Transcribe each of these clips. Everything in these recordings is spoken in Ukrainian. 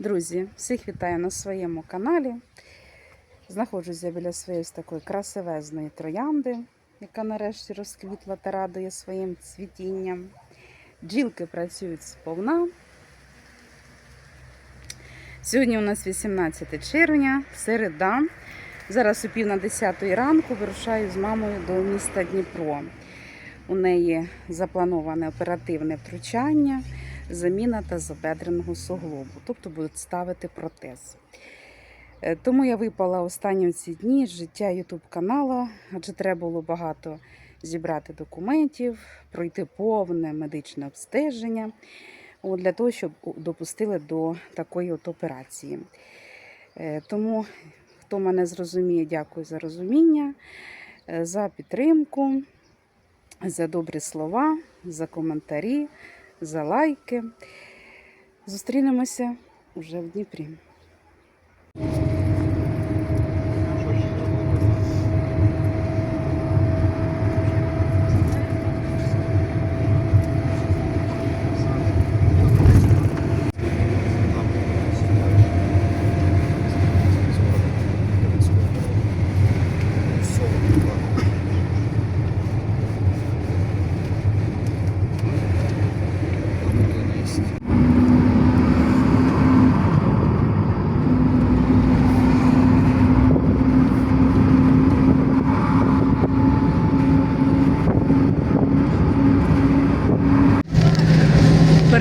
Друзі, всіх вітаю на своєму каналі. Знаходжуся біля своєї такої красивезної троянди, яка нарешті розквітла та радує своїм цвітінням. Бджілки працюють сповна. Сьогодні у нас 18 червня, середа. Зараз о пів на 10 ранку вирушаю з мамою до міста Дніпро. У неї заплановане оперативне втручання заміна тазобедреного суглобу, тобто будуть ставити протез. Е, Тому я випала останні ці дні з життя YouTube каналу, адже треба було багато зібрати документів, пройти повне медичне обстеження для того, щоб допустили до такої от операції. Е, Тому, хто мене зрозуміє, дякую за розуміння, е, за підтримку, за добрі слова, за коментарі за лайки. Зустрінемося уже в Дніпрі.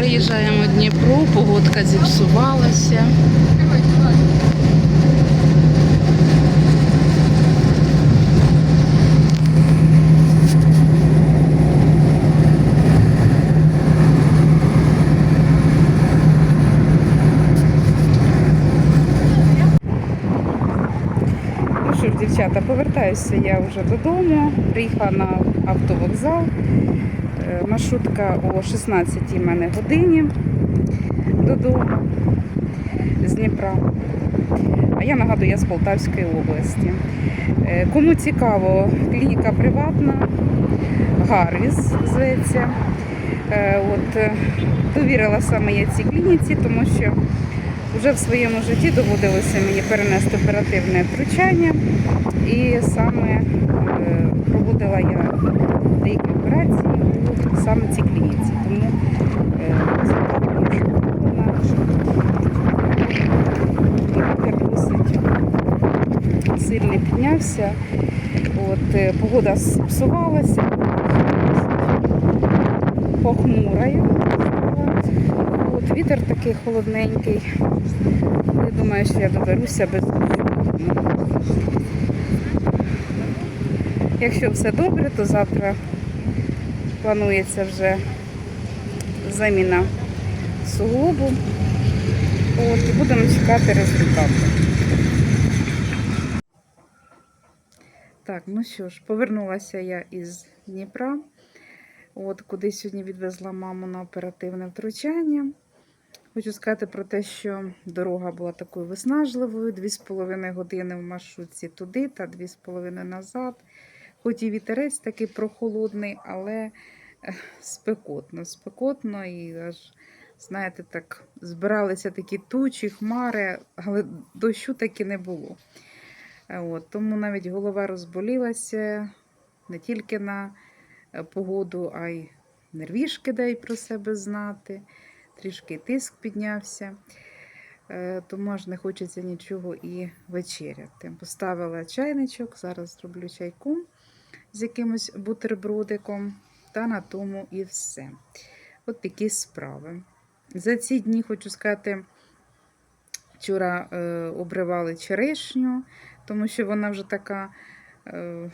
Переїжджаємо в Дніпро, погодка зіпсувалася. Ну дівчата, повертаюся я вже додому. Приїхала на автовокзал. Маршрутка о 16 в мене годині додому з Дніпра. А я нагадую, я з Полтавської області. Е, Кому цікаво, клініка приватна, Гарвіс зветься. Е, От, е, довірила саме я цій клініці, тому що вже в своєму житті доводилося мені перенести оперативне втручання. І саме проводила я деякі саме цій клініці. Тому е, дуже задоволена. Лікар досить сильно піднявся. От, е, погода псувалася, похмура. От, вітер такий холодненький. Я думаю, що я доберуся без. Якщо все добре, то завтра планується вже заміна суглобу. От, і будемо чекати результату. Так, ну що ж, повернулася я із Дніпра. От, куди сьогодні відвезла маму на оперативне втручання. Хочу сказати про те, що дорога була такою виснажливою, 2,5 години в маршрутці туди та 2,5 назад. Хоч і вітерець такий прохолодний, але е, спекотно, спекотно і аж, знаєте, так збиралися такі тучі, хмари, але дощу таки не було. Е, От, тому навіть голова розболілася не тільки на е, погоду, а й нервішки дай про себе знати. Трішки тиск піднявся, тому аж не хочеться нічого і вечеряти. Поставила чайничок, зараз зроблю чайку з якимось бутербродиком, та на тому і все. От такі справи. За ці дні хочу сказати, вчора е, обривали черешню, тому що вона вже така е,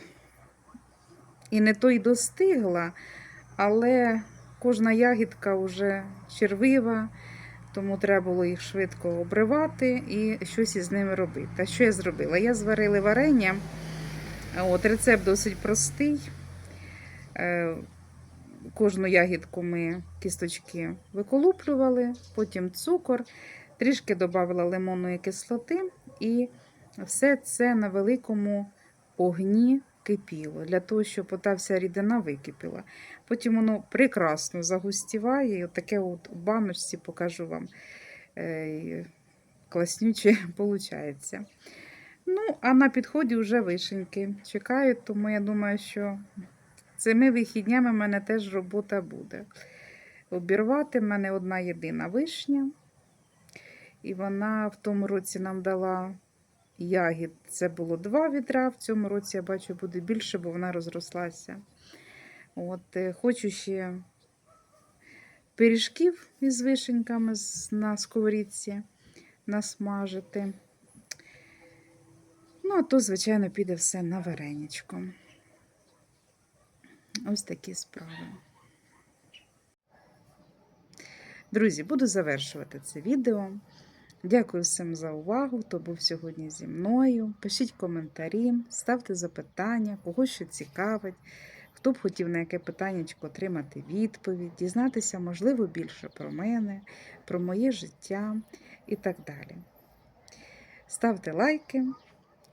і не то й достигла, але кожна ягідка вже червива, тому треба було їх швидко обривати і щось із ними робити. А що я зробила? Я зварила варення. От, рецепт досить простий. Е, Кожну ягідку ми кісточки виколуплювали, потім цукор, трішки додавала лимонної кислоти, і все це на великому огні кипіло, для того, щоб ота вся рідина википіла. Потім воно прекрасно загустіває. І отаке от у баночці покажу вам. Е, класнюче виходить. Ну, а на підході вже вишеньки чекають, тому я думаю, що цими вихіднями в мене теж робота буде. Обірвати в мене одна єдина вишня. І вона в тому році нам дала ягід. Це було два відра. В цьому році я бачу, буде більше, бо вона розрослася. От, е, хочу ще пиріжків із вишеньками на сковорідці насмажити. Ну, а то, звичайно, піде все на вареничко. Ось такі справи. Друзі, буду завершувати це відео. Дякую всім за увагу, хто був сьогодні зі мною. Пишіть коментарі, ставте запитання, кого що цікавить, хто б хотів на яке питання отримати відповідь, дізнатися, можливо, більше про мене, про моє життя і так далі. Ставте лайки